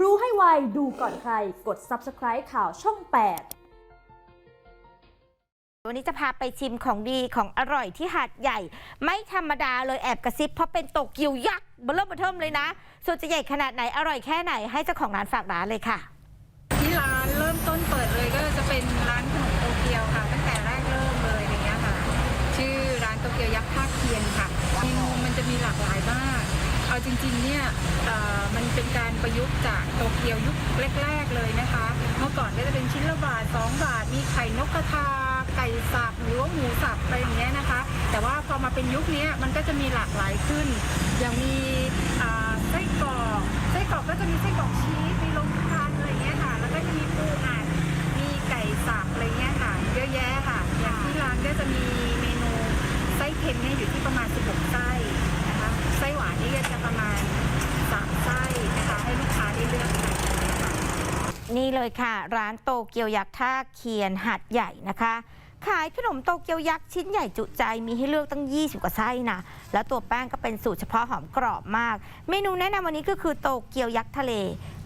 รู้ให้ไว ดูก่อนใคร กด subscribe ข่าวช่อง 8วันนี้จะพาไปชิมของดีของอร่อยที่หาดใหญ่ ไม่ธรรมดาเลยแอบกระซิบเพราะเป็นโตเกียวยักษ์เบลเริ่มเบอร์เทิมเลยนะ ส่วนจะใหญ่ขนาดไหนอร่อยแค่ไหนให้เจ้าของร้านฝากร้านเลยค่ะ ที่ร้านเริ่มต้นเปิดเลยก็จะเป็นร้านขนมโตเกียวค่ะตั้งแต่แรกเริ่มเลยอย่างเงี้ยค่ะ ชื่อร้านโตเกียวยักษ์ภาคเทียนค่ะเมนูมันจะมีหลากหลายมาก เอาจริงๆเนี่ยมันเป็นการประยุกต์จากโตเกียวยุคแรก ๆเลยนะคะ เมื่อก่อนก็จะเป็นชิ้นละบาทสองบาท มีไข่นกกระทา ไก่สับหรือว่าหมูสับอะไรอย่างเงี้ยนะคะ แต่ว่าพอมาเป็นยุคนี้มันก็จะมีหลากหลายขึ้น อย่างมี นี่เลยค่ะ ร้านโตเกียวยักษ์ท่าเคียนหาดใหญ่นะคะ ขายขนมโตเกียวยักษ์ชิ้นใหญ่จุใจมีให้เลือกตั้ง 20 กว่าไส้นะ แล้วตัวแป้งก็เป็นสูตรเฉพาะหอมกรอบมาก เมนูแนะนำวันนี้ก็คือโตเกียวยักษ์ทะเล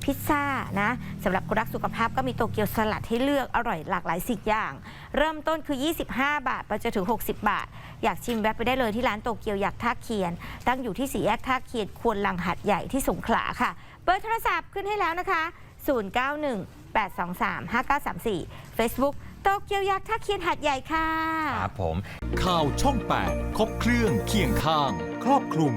พิซซ่านะสำหรับคนรักสุขภาพก็มีโตเกียวสลัดให้เลือกอร่อยหลากหลายสิ่งอย่าง เริ่มต้นคือ 25 บาทไปจนถึง 60 บาท อยากชิมแวะไปได้เลยที่ร้านโตเกียวยักษ์ท่าเคียน ตั้งอยู่ที่สี่แยกท่าเคียน ควนลังหัดใหญ่ที่สงขลาค่ะ เบอร์โทรศัพท์ขึ้นให้แล้วนะคะ 0 823 5934 Facebook โตเกียวยักษ์ท่าเคียนหัดใหญ่ค่ะ ครับผม ข่าวช่อง 8 ครบเครื่องเคียงข้าง ครอบคลุม